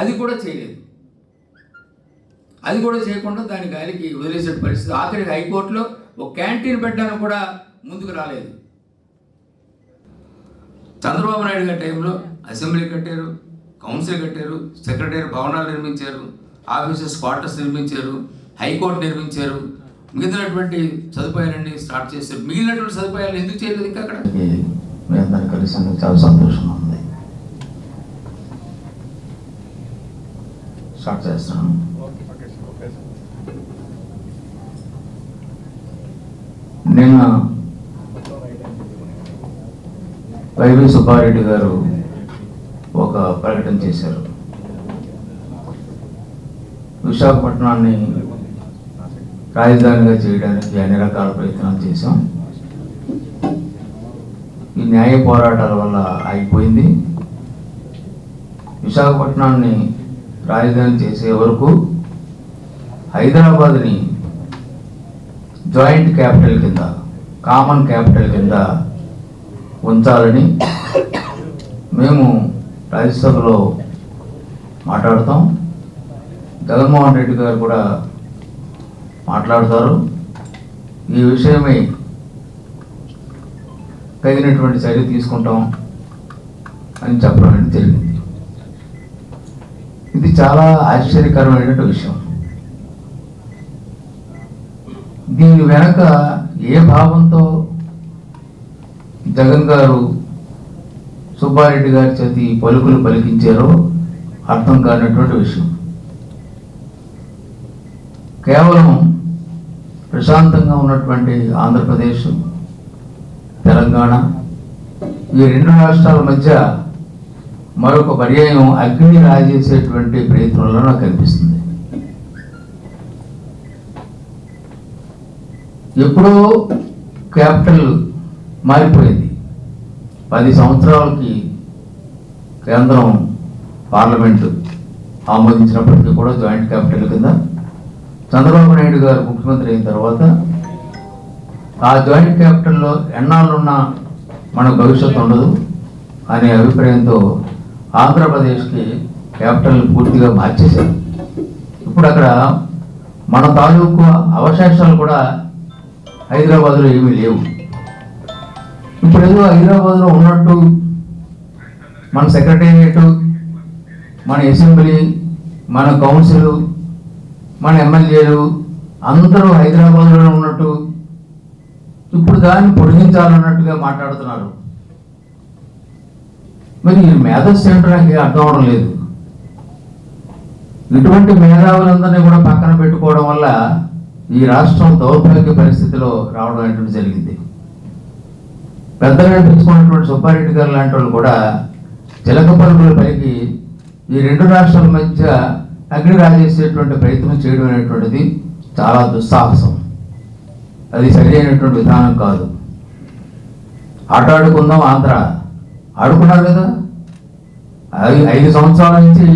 అది కూడా చేయలేదు. అది కూడా చేయకుండా దాని గాలికి వదిలేసే పరిస్థితి. ఆఖరికి హైకోర్టులో ఒక క్యాంటీన్ పెట్టడానికి కూడా ముందుకు రాలేదు. చంద్రబాబు నాయుడు గారి టైంలో అసెంబ్లీ కట్టారు కౌన్సిల్ కట్టారు సెక్రటరీ భవనాలు నిర్మించారు ఆఫీసెస్ క్వార్టర్స్ నిర్మించారు హైకోర్టు నిర్మించారు. మిగిలినటువంటి సదుపాయాలన్నీ స్టార్ట్ చేశారు. మిగిలినటువంటి సదుపాయాలు ఎందుకు చేయలేదు ఇంకా అక్కడ? మీ అందరు కలిసి చాలా సంతోషంగా ఉంది స్టార్ట్ నిన్న వైవి సుబ్బారెడ్డి గారు ఒక ప్రకటన చేశారు. విశాఖపట్నాన్ని రాజధానిగా చేయడానికి అన్ని రకాల ప్రయత్నాలు చేశాం. ఈ న్యాయ పోరాటాల వల్ల ఆగిపోయింది. విశాఖపట్నాన్ని రాజధాని చేసే వరకు హైదరాబాద్ని జాయింట్ క్యాపిటల్ కింద కామన్ క్యాపిటల్ కింద ఉంచాలని మేము రాజ్యసభలో మాట్లాడతాం. జగన్మోహన్ రెడ్డి గారు కూడా మాట్లాడతారు. ఈ విషయమై తగినటువంటి చర్య తీసుకుంటాం అని చెప్పడం జరిగింది. ఇది చాలా ఆశ్చర్యకరమైనటువంటి విషయం. దీని వెనక ఏ భావంతో జగన్ గారు సుబ్బారెడ్డి గారి చేతి పలుకులు పలికించారో అర్థం కానటువంటి విషయం. కేవలం ప్రశాంతంగా ఉన్నటువంటి ఆంధ్రప్రదేశ్ తెలంగాణ ఈ రెండు రాష్ట్రాల మధ్య మరొక పర్యాయం అగ్ని రాజేసేటువంటి ప్రయత్నంలో నాకు కనిపిస్తుంది. ఎప్పుడో క్యాపిటల్ మారిపోయింది. పది సంవత్సరాలకి కేంద్రం పార్లమెంటు ఆమోదించినప్పటికీ కూడా జాయింట్ క్యాపిటల్ కింద చంద్రబాబు నాయుడు గారు ముఖ్యమంత్రి అయిన తర్వాత ఆ జాయింట్ క్యాపిటల్లో ఎన్నాళ్ళున్నా మన భవిష్యత్తు ఉండదు అనే అభిప్రాయంతో ఆంధ్రప్రదేశ్కి క్యాపిటల్ పూర్తిగా మార్చేశారు. ఇప్పుడు అక్కడ మన తాలూకు అవశేషాలు కూడా హైదరాబాద్లో ఏమీ లేవు. ఇప్పుడు ఏదో హైదరాబాద్లో ఉన్నట్టు మన సెక్రటేరియట్ మన అసెంబ్లీ మన కౌన్సిల్ మన ఎమ్మెల్యేలు అందరూ హైదరాబాద్లో ఉన్నట్టు ఇప్పుడు దాన్ని పొడిగించాలన్నట్టుగా మాట్లాడుతున్నారు. మరి ఈ మేధస్సు ఏంటో నాకు అర్థం అవడం లేదు. ఇటువంటి మేధావులందరినీ కూడా పక్కన పెట్టుకోవడం వల్ల ఈ రాష్ట్రం దౌర్భాగ్య పరిస్థితిలో రావడం అనేటువంటి జరిగింది. పెద్దగా పిలుచుకున్నటువంటి సుబ్బారెడ్డి గారు లాంటి వాళ్ళు కూడా చిలక పరుగుల పైకి ఈ రెండు రాష్ట్రాల మధ్య అగ్ని రాజేసేటువంటి ప్రయత్నం చేయడం అనేటువంటిది చాలా దుస్సాహసం. అది సరి అయినటువంటి విధానం కాదు. ఆట ఆడుకుందాం ఆంధ్ర. ఆడుకున్నారు కదా? ఐదు సంవత్సరాల నుంచి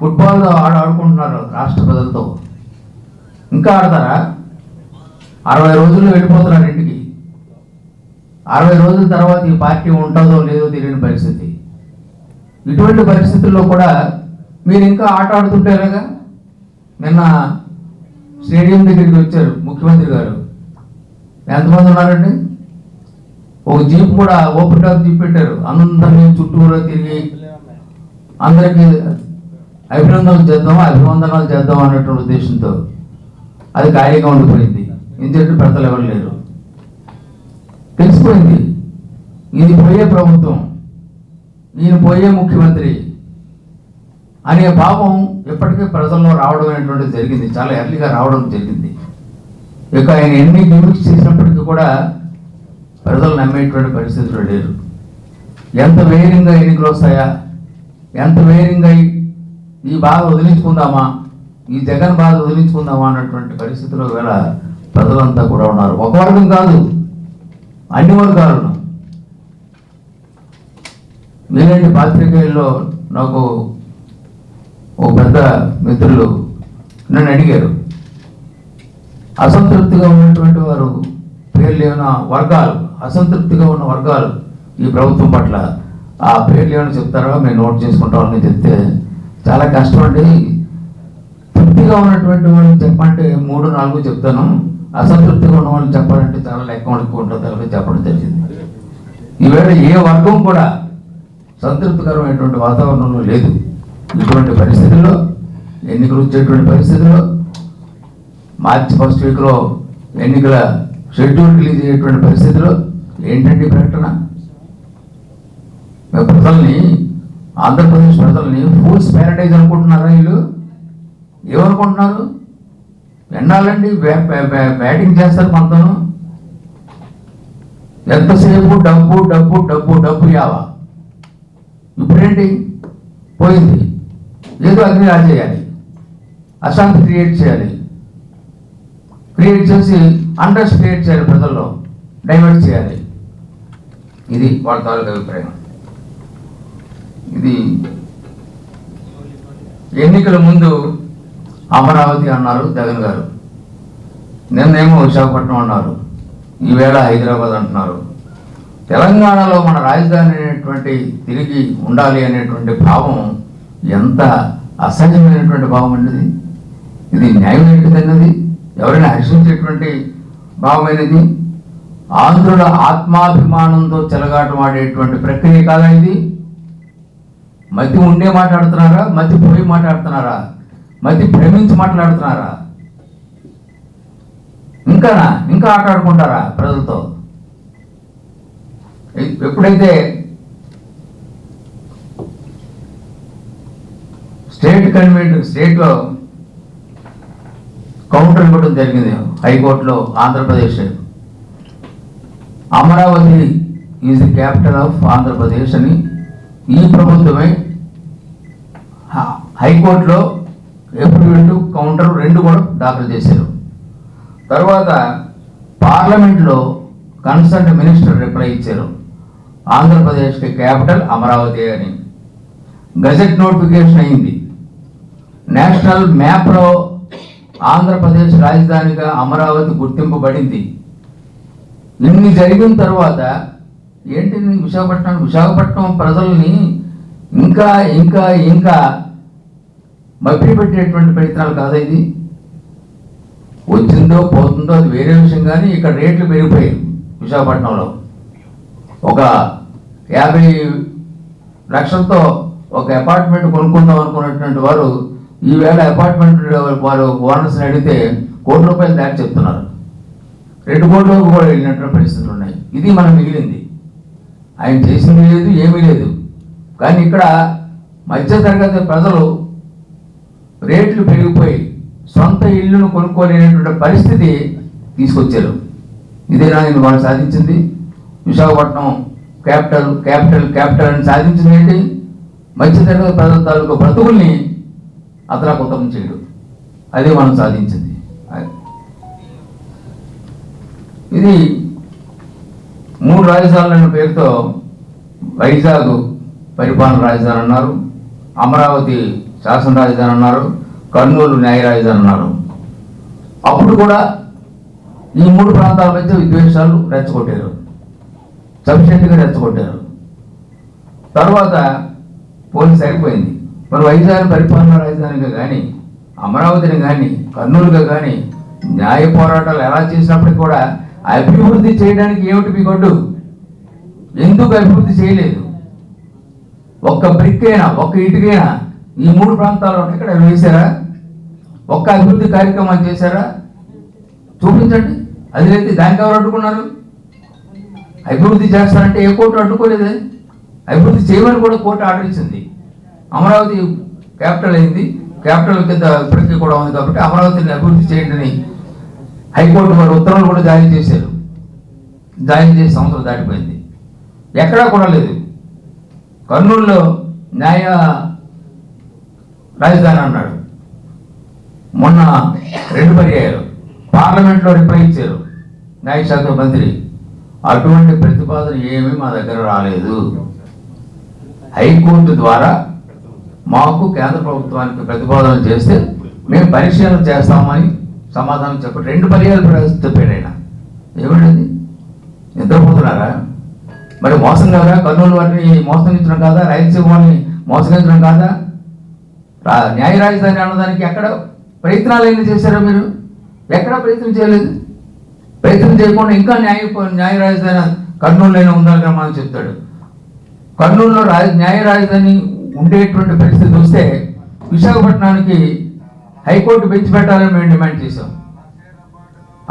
ఫుట్బాల్ ఆడ ఆడుకుంటున్నారు రాష్ట్ర ప్రజలతో. ఇంకా ఆడతారా? అరవై రోజుల్లో వెళ్ళిపోతున్నారు ఇంటికి. అరవై రోజుల తర్వాత ఈ పార్టీ ఉంటుందో లేదో తెలియని పరిస్థితి. ఇటువంటి పరిస్థితుల్లో కూడా మీరు ఇంకా ఆట ఆడుతుంటారుగా నిన్న స్టేడియం దగ్గరికి వచ్చారు ముఖ్యమంత్రి గారు. ఎంతమంది ఉన్నారండి? ఒక జీప్ కూడా ఓపెన్ టాప్ జీప్ పెట్టారు. అందరినీ చుట్టూరా తిరిగి అందరికీ అభినందనలు చేద్దాం అభివందనాలు చేద్దాం అన్నటువంటి ఉద్దేశంతో అది ఖాళీగా ఉండిపోయింది. ఎందుకంటే పెడతలు ఎవరు లేరు. తెలిసిపోయింది. ఇది పోయే ప్రభుత్వం ఈయన పోయే ముఖ్యమంత్రి అనే భావం ఎప్పటికీ ప్రజల్లో రావడం అనేటువంటిది జరిగింది. చాలా ఎర్లీగా రావడం జరిగింది. ఇక ఆయన ఎన్ని గిమిక్స్ చేసినప్పటికీ కూడా ప్రజలు నమ్మేటువంటి పరిస్థితులు లేరు. ఎంత వేగంగా ఎన్నికలు వస్తాయా? ఎంత వేరింగ్ ఈ- ఈ బాధ వదిలించుకుందామా? ఈ జగన్ బాధ వదిలించుకుందామా అన్నటువంటి పరిస్థితిలో వేళ ప్రజలంతా కూడా ఉన్నారు. ఒక వర్గం కాదు అన్ని వర్గాలను మీరేంటి పాత్రికేయుల్లో నాకు ఒక పెద్ద మిత్రులు నన్ను అడిగారు. అసంతృప్తిగా ఉన్నటువంటి వారు పేర్లు ఏమైనా వర్గాలు అసంతృప్తిగా ఉన్న వర్గాలు ఈ ప్రభుత్వం పట్ల ఆ పేర్లు ఏమైనా చెప్తారో మేము నోట్ చేసుకుంటామని చెప్తే చాలా కష్టం అండి తృప్తిగా ఉన్నటువంటి వాళ్ళని చెప్పంటే మూడు నాలుగు చెప్తాను. అసంతృప్తిగా ఉన్న వాళ్ళని చెప్పాలంటే చాలా లెక్క ఎక్కువ ఉంటుంది. అని చెప్పడం జరిగింది. ఈవేళ ఏ వర్గం కూడా సంతృప్తికరమైనటువంటి వాతావరణంలో లేదు. ఇటువంటి పరిస్థితుల్లో ఎన్నికలు వచ్చేటువంటి పరిస్థితుల్లో మార్చి ఫస్ట్ వీక్లో ఎన్నికల షెడ్యూల్ రిలీజ్ అయ్యేటువంటి పరిస్థితిలో ఏంటండి ప్రకటన? ప్రజల్ని ఆంధ్రప్రదేశ్ ప్రజల్ని ఫూల్స్ ప్యారడైజ్ అనుకుంటున్నారా వీళ్ళు? ఏమనుకుంటున్నారు? ఎన్నాళ్ళండి బ్యాటింగ్ చేస్తారు మనతోను? ఎంతసేపు డబ్బు డబ్బు డబ్బు డబ్బు యావా ఇప్పుడేంటి? పోయింది. ఏదో అగ్ని రాజేయాలి అశాంతి క్రియేట్ చేయాలి. క్రియేట్ చేసి అండర్స్ క్రియేట్ చేయాలి ప్రజల్లో. డైవర్ట్ చేయాలి. ఇది వాళ్ళ తాలూకు అభిప్రాయం. ఇది ఎన్నికల ముందు అమరావతి అన్నారు జగన్ గారు. నిన్నేమో విశాఖపట్నం అన్నారు. ఈవేళ హైదరాబాద్ అంటున్నారు. తెలంగాణలో మన రాజధాని అనేటువంటి తిరిగి ఉండాలి అనేటువంటి భావం ఎంత అసహజమైనటువంటి భావం అన్నది ఇది? న్యాయం ఏంటిదన్నది? ఎవరైనా హర్షించేటువంటి భావమైనది ఆంధ్రుల ఆత్మాభిమానంతో చెలగాటమాడేటువంటి ప్రక్రియ కాదా ఇది? మతి ఉండే మాట్లాడుతున్నారా? మతి పోయి మాట్లాడుతున్నారా? మతి ప్రేమించి మాట్లాడుతున్నారా? ఇంకానా? ఇంకా ఆటాడుకుంటారా ప్రజలతో? ఎప్పుడైతే స్టేట్ కన్వీన్ స్టేట్లో కౌంటర్ ఇవ్వడం జరిగింది హైకోర్టులో Andhra Pradesh. Amaravati is the capital of Andhra Pradesh అని ఈ ప్రభుత్వమే హైకోర్టులో ఎఫిడవిట్ కౌంటర్ రెండు కూడా దాఖలు చేశారు. తర్వాత పార్లమెంట్లో కన్సర్న్ మినిస్టర్ రిప్లై ఇచ్చారు. ఆంధ్రప్రదేశ్కి క్యాపిటల్ అమరావతి అని. గజెట్ నోటిఫికేషన్ అయింది. నేషనల్ మ్యాప్లో ఆంధ్రప్రదేశ్ రాజధానిగా అమరావతి గుర్తింపబడింది. ఇన్ని జరిగిన తర్వాత ఏంటి విశాఖపట్నం? విశాఖపట్నం ప్రజల్ని ఇంకా ఇంకా ఇంకా మభ్యపెట్టేటువంటి ప్రయత్నాలు కాదా ఇది? వచ్చిందో పోతుందో అది వేరే విషయం కానీ ఇక్కడ రేట్లు పెరిగిపోయాయి విశాఖపట్నంలో. ఒక యాభై లక్షలతో ఒక అపార్ట్మెంట్ కొనుక్కుందాం అనుకున్నటువంటి వారు ఈవేళ అపార్ట్మెంట్ వారు ఓనర్స్ని అడిగితే కోటి రూపాయలు దాటి చెప్తున్నారు. రెండు కోట్లకు కూడా వెళ్ళినటువంటి పరిస్థితులు ఉన్నాయి. ఇది మనం మిగిలింది. ఆయన చేసింది లేదు ఏమీ లేదు. కానీ ఇక్కడ మధ్యతరగతి ప్రజలు రేట్లు పెరిగిపోయి సొంత ఇల్లును కొనుక్కోలేనటువంటి పరిస్థితి తీసుకొచ్చారు. ఇదేనా నేను వాళ్ళు సాధించింది. విశాఖపట్నం క్యాపిటల్ క్యాపిటల్ క్యాపిటల్ అని సాధించింది ఏంటి? మధ్యతరగతి ప్రజల తాలూకు బ్రతుకుల్ని అతలాకుతం చేయడం. అదే మనం సాధించింది. ఇది మూడు రాజధానులు అనే పేరుతో వైజాగ్ పరిపాలన రాజధాని అన్నారు. అమరావతి శాసన రాజధాని అన్నారు. కర్నూలు న్యాయ రాజధాని అన్నారు. అప్పుడు కూడా ఈ మూడు ప్రాంతాల మధ్య విద్వేషాలు రెచ్చగొట్టారు. సఫిషియెంట్గా రెచ్చగొట్టారు. తర్వాత పోలీస్ సరిపోయింది. మరి వైజాగ్ పరిపాలన రాజధానిగా కానీ అమరావతిని కానీ కర్నూలుగా కానీ న్యాయ పోరాటాలు ఎలా చేసినప్పటికీ కూడా అభివృద్ధి చేయడానికి ఏమిటి మీ ఎందుకు అభివృద్ధి చేయలేదు? ఒక్క బ్రిక్ అయినా ఒక్క ఇటుకైనా? ఈ మూడు ప్రాంతాల్లో ఇక్కడ వేశారా ఒక్క అభివృద్ధి కార్యక్రమాలు చేశారా? చూపించండి. అది అయితే దానికి ఎవరు అడ్డుకున్నారు? అభివృద్ధి చేస్తారంటే ఏ కోర్టు అడ్డుకోలేదే? అభివృద్ధి చేయమని కూడా కోర్టు ఆర్డర్ ఇచ్చింది. అమరావతి క్యాపిటల్ అయింది. క్యాపిటల్ కింద ప్రక్రియ కూడా ఉంది కాబట్టి అమరావతిని అభివృద్ధి చేయండి హైకోర్టు వారు ఉత్తర్వులు కూడా జారీ చేశారు జారీ చేసి సంవత్సరం దాటిపోయింది. ఎక్కడా కూడా లేదు. కర్నూలులో న్యాయ రాజధాని అన్నాడు. మొన్న రెండు పర్యాయాలు. పార్లమెంట్లో రిప్లై ఇచ్చారు న్యాయశాఖ మంత్రి. అటువంటి ప్రతిపాదన ఏమీ మా దగ్గర రాలేదు. హైకోర్టు ద్వారా మాకు కేంద్ర ప్రభుత్వానికి ప్రతిపాదన చేస్తే మేము పరిశీలన చేస్తామని సమాధానం చెప్పండి రెండు పర్యాలు చెప్పాడు ఆయన. ఏమిటది నిద్రపోతున్నారా? మరి మోసం కదా? కర్నూలు వాటిని మోసగించడం కాదా? రాయలసీమ వారిని మోసగించడం కాదా? న్యాయ రాజధాని అన్నదానికి ఎక్కడ ప్రయత్నాలు ఏమైనా చేశారా మీరు? ఎక్కడ ప్రయత్నం చేయలేదు? ప్రయత్నం చేయకుండా ఇంకా న్యాయ న్యాయ రాజధాని కర్నూలులోనే ఉండాలని మనం చెప్తాడు. కర్నూలులో రాజ న్యాయ రాజధాని ఉండేటువంటి పరిస్థితి వస్తే విశాఖపట్నానికి హైకోర్టు బెంచ్ పెట్టాలని మేము డిమాండ్ చేశాం.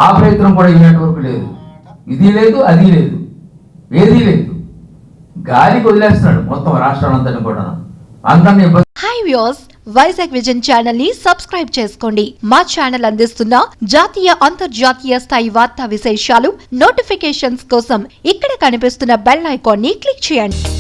ఆ ప్రయత్నం కూడా ఇలాంటి వరకు లేదు. ఇది లేదు అది లేదు. ఏదీ లేదు. గాలికి వదిలేస్తున్నాడు మొత్తం రాష్ట్రాలందరినీ కూడా. అందరినీ ఇబ్బంది హాయ్ వ్యూస్ వైజాగ్ విజన్ ఛానల్ని సబ్స్క్రైబ్ చేసుకోండి. మా ఛానల్ అందిస్తున్న జాతీయ అంతర్జాతీయ స్థాయి వార్తా విశేషాలు నోటిఫికేషన్స్ కోసం ఇక్కడ కనిపిస్తున్న బెల్ ఐకాన్ని క్లిక్ చేయండి.